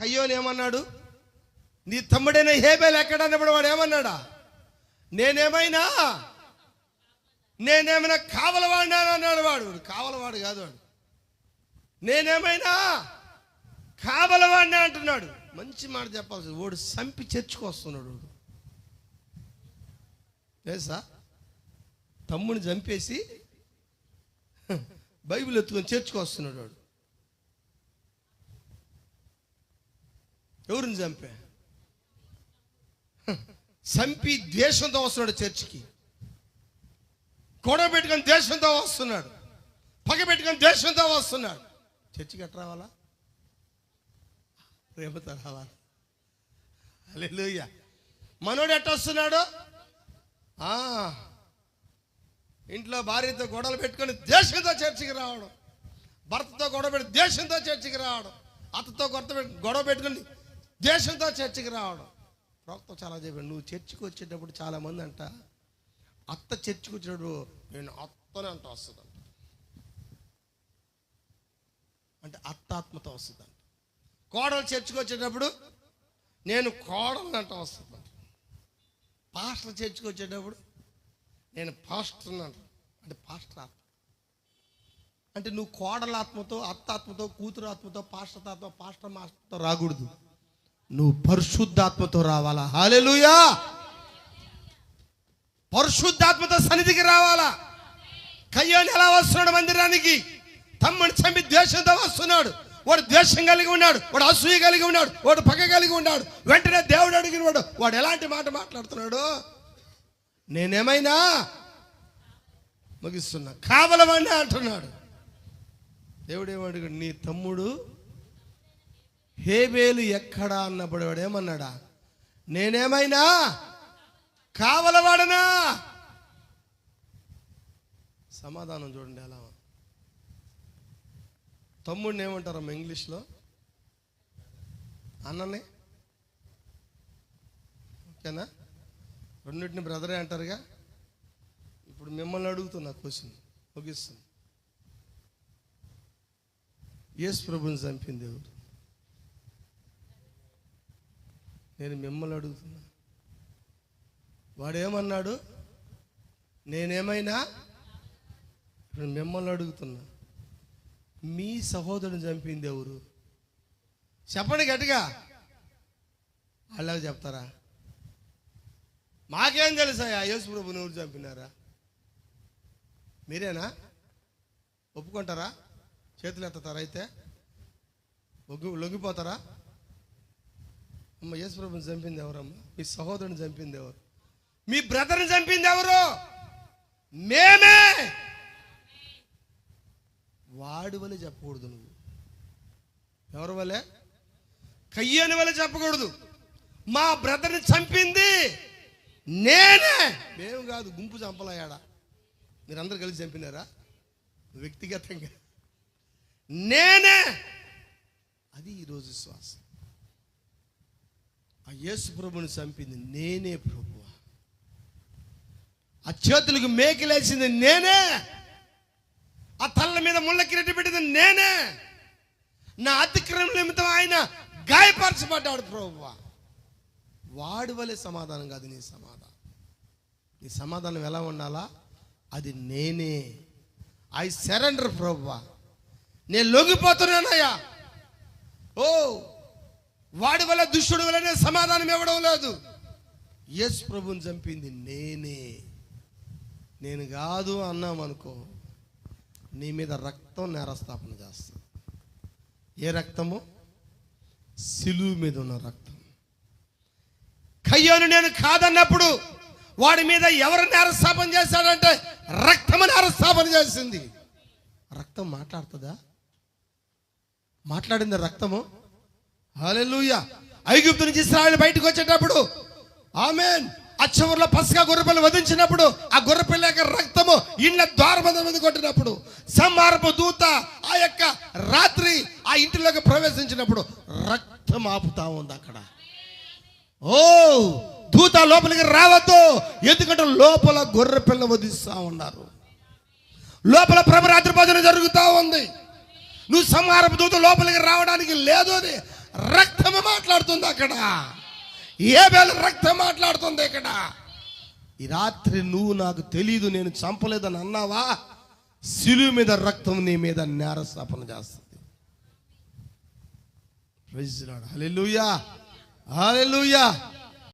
కయ్యోలు ఏమన్నాడు? నీ తమ్ముడైన హేబేలు ఎక్కడ అన్నప్పుడు వాడు ఏమన్నాడా? నేనేమైనా? నేనేమైనా కావలవాడినా అన్నాడు వాడు. వాడు కావలవాడు కాదు వాడు. నేనేమైనా కావలవాడినా అంటున్నాడు. మంచి మాట చెప్పాల్సి వాడు సంపి చర్చుకొస్తున్నాడు వాడు. తెలుసా? తమ్ముని చంపేసి బైబిల్ ఎత్తుకొని చేర్చుకొస్తున్నాడు వాడు. ఎవరిని చంపా? చంపి ద్వేషంతో వస్తున్నాడు చర్చికి. గొడవ పెట్టుకొని ద్వేషంతో వస్తున్నాడు. పగ పెట్టుకొని ద్వేషంతో వస్తున్నాడు. చర్చికి ఎట్లా రావాలా? రేపతో రావాలా? అల్లెలుయ్య మనోడు ఎట్ట వస్తున్నాడు? ఆ, ఇంట్లో భార్యతో గొడవలు పెట్టుకొని దేశంతో చర్చికి రావడం. భర్తతో గొడవ పెట్టి దేశంతో చర్చికి రావడం. అత్తతో కొత్త గొడవ పెట్టుకొని దేశంతో చర్చికి రావడం. ప్రవక్త చాలా చెప్పాడు నువ్వు చర్చికి వచ్చేటప్పుడు చాలామంది అంట. అత్త చర్చికి వచ్చేటప్పుడు నేను అత్తనే అంట వస్తుందంట. అంటే అత్త వస్తుంది వస్తుందంట. కోడలు చర్చికి వచ్చేటప్పుడు నేను కోడలు అంట వస్తుందంట. పాస్టర్ చర్చికి వచ్చేటప్పుడు నేను పాస్టర్ అంట. అంటే పాస్టర్ ఆత్మ. అంటే నువ్వు కోడల ఆత్మతో అత్త ఆత్మతో కూతురు ఆత్మతో పాస్టర్ ఆత్మ పాస్టర్ మాస్టర్తో రాకూడదు. నువ్వు పరిశుద్ధాత్మతో రావాలా? హాలెలుయా పరిశుద్ధాత్మతో సన్నిధికి రావాలా? కయ్యోని ఎలా వస్తున్నాడు మందిరానికి? తమ్ముని చంపి ద్వేషంతో వస్తున్నాడు. వాడు ద్వేషం కలిగి ఉన్నాడు వాడు అసూయ కలిగి ఉన్నాడు వాడు పగ కలిగి ఉన్నాడు. వెంటనే దేవుడు అడిగిన వాడు వాడు ఎలాంటి మాట మాట్లాడుతున్నాడు? నేనేమైనా ముగిస్తున్నా. కావలమని అంటున్నాడు. దేవుడు ఏమడిగాడు నీ తమ్ముడు హేబేలు ఎక్కడా అన్నప్పుడు వాడు ఏమన్నాడా నేనేమైనా? కావలవాడనా? సమాధానం చూడండి ఎలా తమ్ముడిని ఏమంటారమ్మ ఇంగ్లీష్లో? అన్ననే? ఓకేనా? రెండింటిని బ్రదరే అంటారుగా? ఇప్పుడు మిమ్మల్ని అడుగుతున్నా క్వశ్చన్. ముగిస్తుంది. యేసు ప్రభుని చంపింది ఎవరు నేను మిమ్మల్ని అడుగుతున్నా. వాడేమన్నాడు? నేనేమైనా? ఇప్పుడు మిమ్మల్ని అడుగుతున్నా. మీ సహోదరుని చంపింది ఎవరు? చెప్పండి గట్టిగా. అలాగ చెప్తారా? మాకేం తెలుసా యేసు ప్రభుని ఎవరు చంపినారా? మీరేనా? ఒప్పుకుంటారా? చేతులు ఎత్తారా అయితే? లొంగిపోతారా? అమ్మ యేసుప్రభుని చంపింది ఎవరమ్మా మీ సహోదరుని చంపింది ఎవరు? మీ బ్రదర్ని చంపింది ఎవరు? మేమే! వాడి వలె చెప్పకూడదు నువ్వు. ఎవరి వలె? కయ్యని వలె చెప్పకూడదు. మా బ్రదర్ని చంపింది నేనే! మేము కాదు గుంపు చంపలయ్యాడా. మీరందరూ కలిసి చంపినారా? వ్యక్తిగతంగా. నేనే! అది ఈరోజు శ్వాస. ఆ యేసు ప్రభుని చంపింది నేనే ప్రభు ఆ చేతులకు మేకిలేసింది నేనే. ఆ తల్ల మీద ముళ్ళ కిరీటి పెట్టింది నేనే. నా అతిక్రమం నిమిత్తం ఆయన గాయపరచబడ్డాడు ప్రభువా. వాడి వలె సమాధానం కాదు నీ సమాధానం. నీ సమాధానం ఎలా ఉండాలా? అది నేనే. ఐ సరెండర్ ప్రభువా. నేను లొంగిపోతున్నానయ్యా. వాడి వల్ల దుష్టుడి వల్లనే సమాధానం ఇవ్వడం లేదు. ఎస్ ప్రభుని చంపింది నేనే. నేను కాదు అన్నాం అనుకో నీ మీద రక్తం నేరస్థాపన చేస్తాను ఏ రక్తము? సిలువు మీద ఉన్న రక్తం. కయ్యోను నేను కాదన్నప్పుడు వాడి మీద ఎవరు నేరస్థాపన చేశాడంటే రక్తము నేరస్థాపన చేసింది. రక్తం మాట్లాడుతుందా? మాట్లాడింది రక్తము? హలెలుయ ఐగుప్తు నుంచి ఇస్రాయల్ బయటకు వచ్చేటప్పుడు ఆమెన్. ఆ చివరిలో పసగా గొర్రెపిల్ల వధించినప్పుడు ఆ గొర్రెపిల్ల యొక్క రక్తము ఇండ్ల ద్వారబంధం మీద కొట్టినప్పుడు సంహారపు దూత ఆ యొక్క రాత్రి ఆ ఇంటిలోకి ప్రవేశించినప్పుడు రక్తం ఆపుతా ఉంది అక్కడ. ఓ దూత లోపలికి రావద్దు. ఎందుకంటే లోపల గొర్రె పిల్ల వధిస్తా ఉన్నారు. లోపల ప్రభు రాత్రి భోజనం జరుగుతూ ఉంది. నువ్వు సంహారపు దూత లోపలికి రావడానికి లేదు అని రక్తం మాట్లాడుతుంది అక్కడ. ఏ వేళ రక్తం మాట్లాడుతుంది ఇక్కడ. ఈ రాత్రి నువ్వు నాకు తెలీదు నేను చంపలేదని అన్నావా? సిలువు మీద రక్తం నీ మీద నేరస్థాపన చేస్తుంది. Hallelujah hallelujah